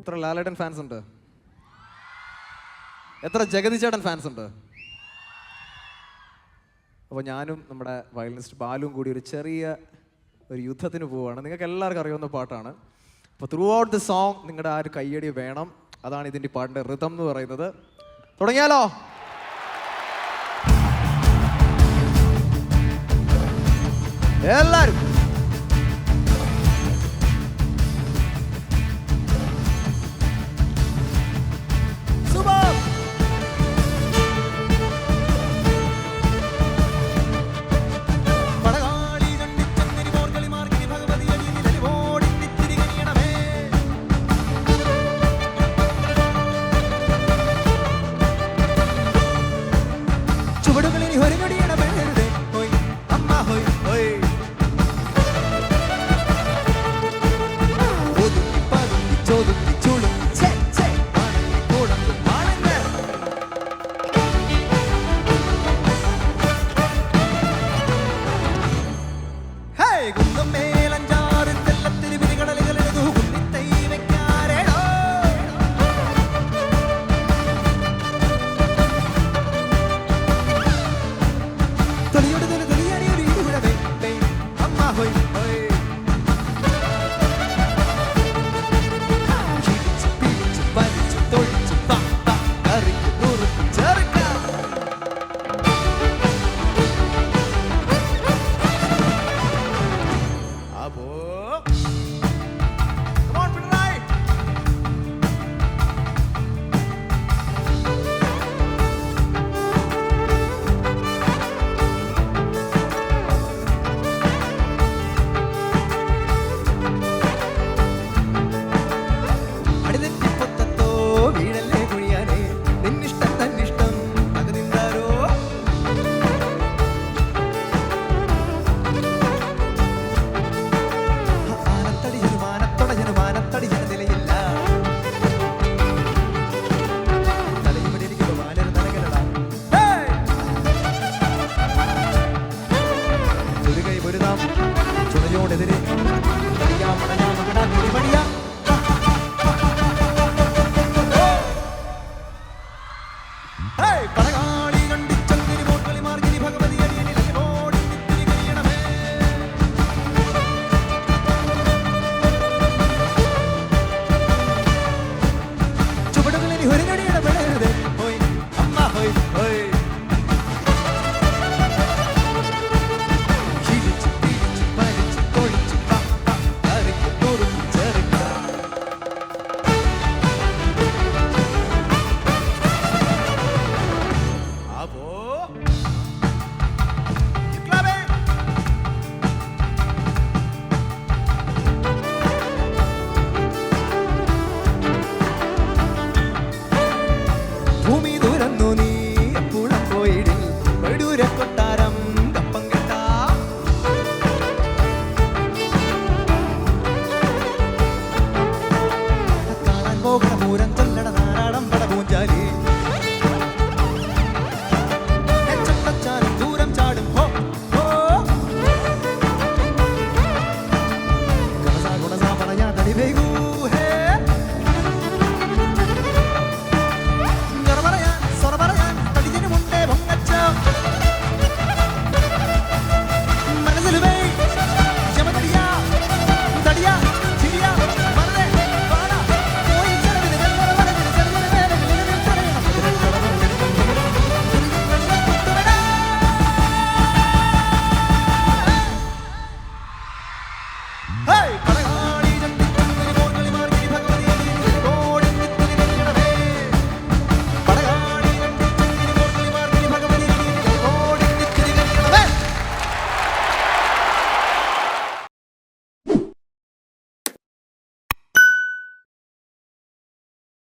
എത്ര ലാലേട്ടൻ ഫാൻസ് ഉണ്ട്? എത്ര ജഗതി ചേട്ടൻ ഫാൻസ് ഉണ്ട്? അപ്പോൾ ഞാനും നമ്മുടെ വയലിനിസ്റ്റ് ബാലും കൂടി ഒരു ചെറിയ ഒരു യുദ്ധത്തിന് പോവുകയാണ്. നിങ്ങൾക്ക് എല്ലാവർക്കും അറിയാവുന്ന പാട്ടാണ്. അപ്പോൾ ത്രൂ ഔട്ട് ദി സോങ് നിങ്ങളുടെ ആ ഒരു കയ്യടി വേണം. അതാണ് ഇതിന്റെ പാട്ടിന്റെ ഋതം എന്ന് പറയുന്നത്. തുടങ്ങിയാലോ? എല്ലാവരും. നാം ചുഴലിയോടെതിരെ Oh!